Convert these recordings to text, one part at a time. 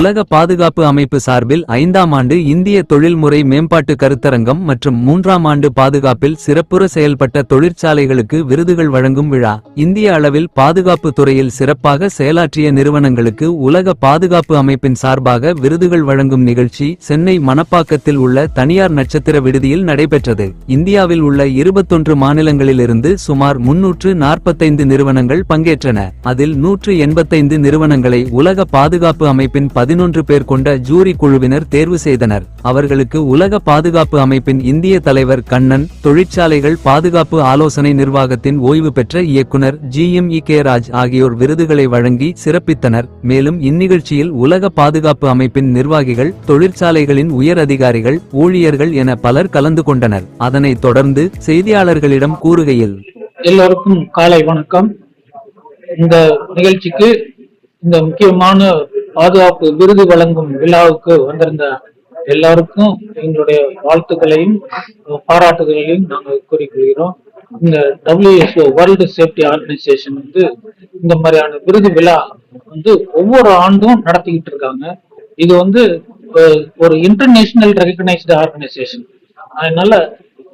உலக பாதுகாப்பு அமைப்பு சார்பில் ஐந்தாம் ஆண்டு இந்திய தொழில்முறை மேம்பாட்டு கருத்தரங்கம் மற்றும் மூன்றாம் ஆண்டு பாதுகாப்பில் சிறப்புற செயல்பட்ட தொழிற்சாலைகளுக்கு விருதுகள் வழங்கும் விழா. இந்திய அளவில் பாதுகாப்பு துறையில் சிறப்பாக செயலாற்றிய நிறுவனங்களுக்கு உலக பாதுகாப்பு அமைப்பின் சார்பாக விருதுகள் வழங்கும் நிகழ்ச்சி சென்னை மணப்பாக்கத்தில் உள்ள தனியார் நட்சத்திர விடுதியில் நடைபெற்றது. இந்தியாவில் உள்ள இருபத்தொன்று மாநிலங்களிலிருந்து சுமார் முன்னூற்று நாற்பத்தைந்து நிறுவனங்கள் பங்கேற்றன. அதில் நூற்று எண்பத்தைந்து நிறுவனங்களை உலக பாதுகாப்பு அமைப்பின் பதினொன்று பேர் கொண்ட ஜூரி குழுவினர் தேர்வு செய்தனர். அவர்களுக்கு உலக பாதுகாப்பு அமைப்பின் இந்திய தலைவர் கண்ணன் தொழிற்சாலைகள் பாதுகாப்பு ஆலோசனை நிர்வாகத்தின் ஓய்வு பெற்ற இயக்குனர் G M E K Raj ஆகியோர் விருதுகளை வழங்கி சிறப்பித்தனர். மேலும் இந்நிகழ்ச்சியில் உலக பாதுகாப்பு அமைப்பின் நிர்வாகிகள் தொழிற்சாலைகளின் உயர் அதிகாரிகள் ஊழியர்கள் என பலர் கலந்து கொண்டனர். அதனைத் தொடர்ந்து செய்தியாளர்களிடம் கூறுகையில் எல்லோருக்கும் காலை வணக்கம். இந்த நிகழ்ச்சிக்கு இந்த முக்கியமான பாதுகாப்பு விருது வழங்கும் விழாவுக்கு வந்திருந்த எல்லாருக்கும் எங்களுடைய வாழ்த்துக்களையும் பாராட்டுதல்களையும் நாங்கள் கூறிக்கொள்கிறோம். இந்த டபிள்யூஎஸ்ஓ வேர்ல்டு சேஃப்டி ஆர்கனைசேஷன் வந்து இந்த மாதிரியான விருது விழா வந்து ஒவ்வொரு ஆண்டும் நடத்திக்கிட்டு இருக்காங்க. இது வந்து ஒரு இன்டர்நேஷனல் ரெகக்னைஸ்டு ஆர்கனைசேஷன் அதனால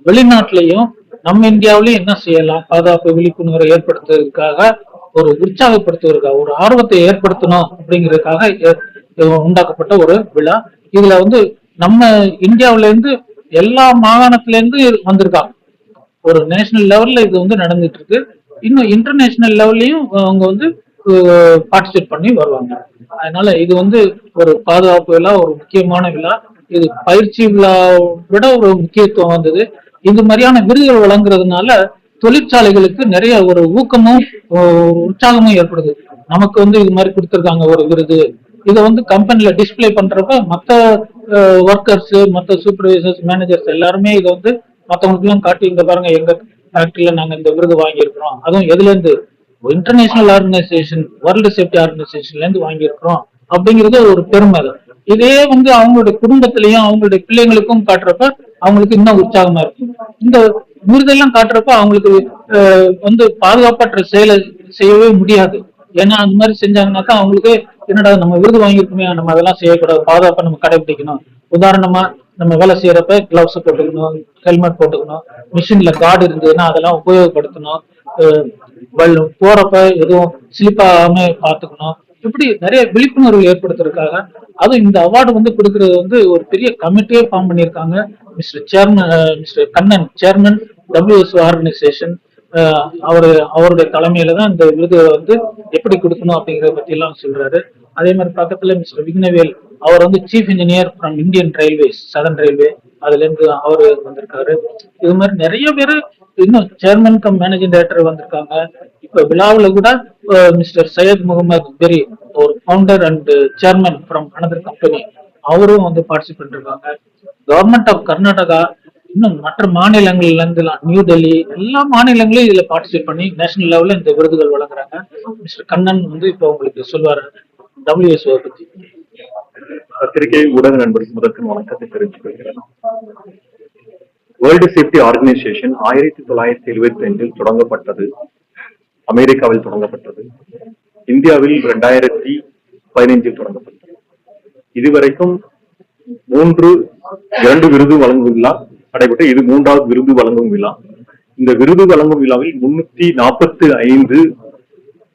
வெளிநாட்டிலையும் நம்ம இந்தியாவிலையும் என்ன செய்யலாம்? பாதுகாப்பு விழிப்புணர்வை ஏற்படுத்துவதற்காக ஒரு உற்சாகப்படுத்துவதற்காக ஒரு ஆர்வத்தை ஏற்படுத்தணும் அப்படிங்கிறதுக்காக ஏ- உண்டாக்கப்பட்ட ஒரு விழா. இதுல வந்து நம்ம இந்தியாவுல இருந்து எல்லா மாகாணத்துல இருந்து வந்திருக்காங்க ஒரு நேஷனல் லெவல்ல இது வந்து நடந்துட்டு இருக்கு இன்னும் இன்டர்நேஷனல் லெவல்லையும் அவங்க வந்து பார்ட்டிசிபேட் பண்ணி வருவாங்க. அதனால இது வந்து ஒரு பாதுகாப்பு விழா ஒரு முக்கியமான விழா. இது பயிற்சி விழா விட ஒரு முக்கியத்துவம் வந்தது. இந்த மாதிரியான விருதுகள் வழங்குறதுனால தொழிற்சாலைகளுக்கு நிறைய ஒரு ஊக்கமும் உற்சாகமும் ஏற்படுது. நமக்கு வந்து இது மாதிரி கொடுத்துருக்காங்க ஒரு விருது. இதை வந்து கம்பெனில டிஸ்பிளே பண்றப்ப மற்ற ஒர்க்கர்ஸ் மற்ற சூப்பர்வைசர்ஸ் மேனேஜர்ஸ் எல்லாருமே இதை வந்து மற்றவங்களுக்கு எல்லாம் காட்டி இங்க பாருங்க எங்க ஃபேக்டரியில நாங்க இந்த விருது வாங்கியிருக்கிறோம். அதுவும் எதுல இருந்து? இன்டர்நேஷனல் ஆர்கனைசேஷன் வேர்ல்டு சேஃப்டி ஆர்கனைசேஷன்ல இருந்து வாங்கியிருக்கிறோம். அப்படிங்கிறது ஒரு பெருமை அது. இதே வந்து அவங்களுடைய குடும்பத்திலையும் அவங்களுடைய பிள்ளைங்களுக்கும் காட்டுறப்ப அவங்களுக்கு இன்னும் உற்சாகமா இருக்கும். இந்த விருதெல்லாம் காட்டுறப்ப அவங்களுக்கு வந்து பாதுகாப்பற்ற செயலை செய்யவே முடியாது. ஏன்னா அந்த மாதிரி செஞ்சாங்கன்னாக்கா அவங்களுக்கு என்னடா நம்ம விருது வாங்கியிருக்குமே நம்ம அதெல்லாம் செய்யக்கூடாது பாதுகாப்பை நம்ம கடைபிடிக்கணும். உதாரணமா நம்ம வேலை செய்யறப்ப கிளவுஸ் போட்டுக்கணும் ஹெல்மெட் போட்டுக்கணும் மிஷின்ல கார்டு இருந்ததுன்னா அதெல்லாம் உபயோகப்படுத்தணும். போறப்ப எதுவும் ஸ்லிப் ஆகாம பாத்துக்கணும் இப்படி நிறைய விழிப்புணர்வு ஏற்படுத்துறதுக்காக அதுவும் இந்த அவார்டு வந்து கொடுக்கறது வந்து ஒரு பெரிய கமிட்டியே ஃபார்ம் பண்ணியிருக்காங்க. Mister chairman mister Kannan chairman WS organisation அவர் அவருடைய தலைமையில தான் இந்த விருது வந்து எப்படி கொடுக்கணும் அப்படிங்கிறத பத்தி எல்லாம் சொல்றாரு. அதே மாதிரி பக்கத்துல மிஸ்டர் விக்னவேல் அவர் வந்து chief engineer from Indian railways southern railway அதுல இருந்து அவரு வந்திருக்காரு. இது மாதிரி நிறைய பேர் இன்னும் சேர்மன் கம் மேனேஜிங் டைரக்டர் வந்திருக்காங்க. இப்ப விழாவுல கூட மிஸ்டர் சையத் முகமது பெரி ஒரு founder and chairman from another company அவரும் வந்து பார்ட்டிசிபேட் இருக்காங்க கவர்மெண்ட் ஆஃப் கர்நாடகா இன்னும் மற்ற மாநிலங்கள்ல இருந்துலாம் நியூ டெல்லி எல்லா மாநிலங்களையும் இதுல பார்ட்டிசிபேட் பண்ணி நேஷனல் லெவல்ல இந்த விருதுகள் வழங்குறாங்க. மிஸ்டர் கண்ணன் வந்து இப்போ உங்களுக்கு சொல்லுவாரு டபிள்யூஎஸ்ஓ பத்தி. பத்திரிகை ஊடக நண்பருக்கு முதற்கு வணக்கத்தை தெரிவித்துக் கொள்கிறேன். வேர்ல்டு சேஃப்டி ஆர்கனைசேஷன் ஆயிரத்தி தொள்ளாயிரத்தி எழுபத்தி ரெண்டில் தொடங்கப்பட்டது. அமெரிக்காவில் தொடங்கப்பட்டது. இந்தியாவில் இரண்டாயிரத்தி பதினைஞ்சில் தொடங்கப்பட்டது. இதுவரைக்கும் மூன்று இரண்டு விருது வழங்கும் விழா நடைபெற்ற இது மூன்றாவது விருது வழங்கும் விழா. இந்த விருது வழங்கும் விழாவில் முன்னூத்தி நாற்பத்தி ஐந்து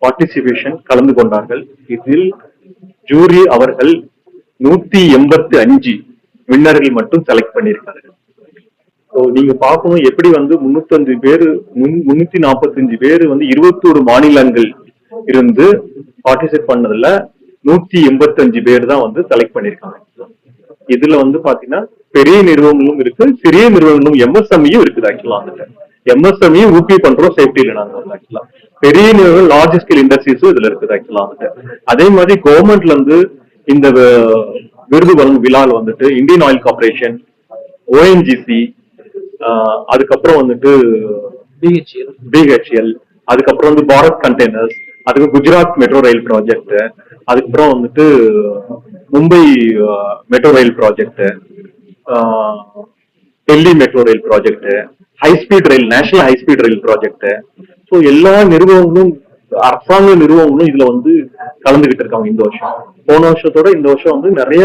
பார்ட்டிசிபேஷன் கலந்து கொண்டார்கள். இதில் ஜூரி அவர்கள் நூத்தி எண்பத்தி அஞ்சு வின்னர்கள் மட்டும் செலக்ட் பண்ணியிருக்கார்கள். நீங்க பார்க்கணும் எப்படி வந்து முன்னூத்தஞ்சு பேரு முன்னூத்தி நாற்பத்தஞ்சு பேரு வந்து இருபத்தோரு மாநிலங்கள் இருந்து பார்ட்டிசிபேட் பண்ணதுல நூத்தி எண்பத்தஞ்சு பேர் தான் வந்து செலக்ட் பண்ணிருக்காங்க. இதுல வந்து பாத்தீங்கன்னா பெரிய நிறுவனங்களும் இருக்கு சிறிய நிறுவனங்களும் எம்எஸ்எம்இயும் இருக்குது ஆக்சுவலா அதுல எம்எஸ்எம்இ ஊபி பண்றோம் சேஃப்டியில நாங்க வந்து ஆக்சுவலா பெரிய நிறுவனம் லார்ஜ் ஸ்கேல் இண்டஸ்ட்ரீஸும் இதுல இருக்குது ஆக்சுவலா வந்துட்டு. அதே மாதிரி கவர்மெண்ட்ல இருந்து இந்த விருது வழங்கும் விழாவில் வந்துட்டு இந்தியன் ஆயில் கார்பரேஷன் ஓஎன்ஜிசி அதுக்கப்புறம் வந்துட்டு பிஹெச்எல் பிஹெச்எல் அதுக்கப்புறம் வந்து பாரத் கண்டெய்னர்ஸ் அதுக்கு குஜராத் மெட்ரோ ரயில் ப்ராஜெக்ட் அதுக்கப்புறம் வந்துட்டு Mumbai metro rail project Delhi metro rail project high speed rail national high speed rail project so எல்லா நிறுவனங்களும் அரசாங்க நிறுவனங்களும் இதுல வந்து கலந்துகிட்டு இருக்காங்க இந்த வருஷம். போன வருஷத்தோட இந்த வருஷம் வந்து நிறைய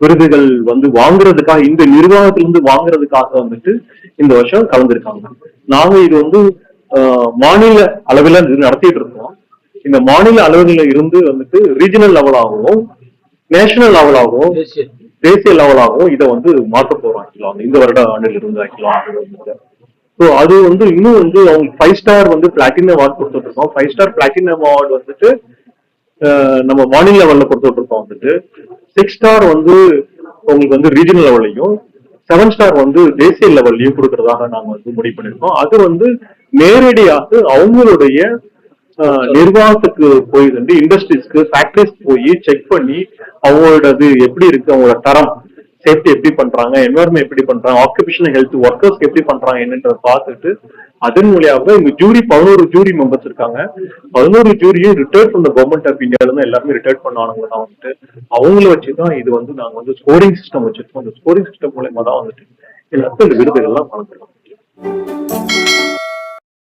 விருதுகள் வந்து வாங்குறதுக்காக இந்த நிர்வாகத்துல இருந்து வாங்குறதுக்காக வந்துட்டு இந்த வருஷம் கலந்துருக்காங்க. நாங்க இது வந்து மாநில அளவில் நடத்திட்டு இருக்கோம். இந்த மாநில அளவில் இருந்து வந்துட்டு ரீஜனல் லெவலாகவும் நேஷனல் லெவலாகவும் தேசிய. லெவலாகவும் இதை வந்து மாற்ற போறோம் ஆக்சுவலா. இந்த வருட ஆண்டில் இருந்து ஆக்சுவலா. ஸோ அது வந்து இன்னும் வந்து அவங்க ஃபைவ் ஸ்டார் வந்து பிளாட்டினம் அவார்ட் கொடுத்துட்டு இருக்கோம். ஃபைவ் ஸ்டார் பிளாட்டினம் அவார்டு வந்துட்டு நம்ம மாநில லெவல்ல கொடுத்துட்டு வந்துட்டு. சிக்ஸ் ஸ்டார் வந்து உங்களுக்கு வந்து ரீஜனல் லெவல்லையும் செவன் ஸ்டார் வந்து தேசிய லெவல்லையும் கொடுக்கறதாக நாங்க வந்து முடிவு பண்ணிருக்கோம் அது வந்து நேரடியாக அவங்களுடைய நிர்வாகத்துக்கு போய் வந்து இண்டஸ்ட்ரீஸ்க்கு ஃபேக்டரிஸ் போய் செக் பண்ணி அவங்களோடது எப்படி இருக்கு அவங்களோட தரம் சேஃப்டி எப்படி பண்றாங்க என்வரன்மெண்ட் எப்படி பண்றாங்க ஆக்குபேஷனல் ஹெல்த் ஒர்க்கர்ஸ்க்கு எப்படி பண்றாங்க என்னன்றத பார்த்துட்டு அதன் மூலியமாக இங்க ஜூரி பதினோரு ஜூரி மெம்பர்ஸ் இருக்காங்க. பதினோரு ஜூரியும் ரிட்டையர் பண்ண கவர்மெண்ட் ஆஃப் இந்தியால இருந்து எல்லாருமே ரிட்டையர் பண்ணானுங்க தான் வந்துட்டு. அவங்கள வச்சு தான் இது வந்து நாங்க வந்து ஸ்கோரிங் சிஸ்டம் வச்சிருக்கோம். அந்த ஸ்கோரிங் சிஸ்டம் மூலயமா தான் வந்துட்டு எல்லாருக்கும் இந்த விருதுகள்லாம் வழங்குறோம்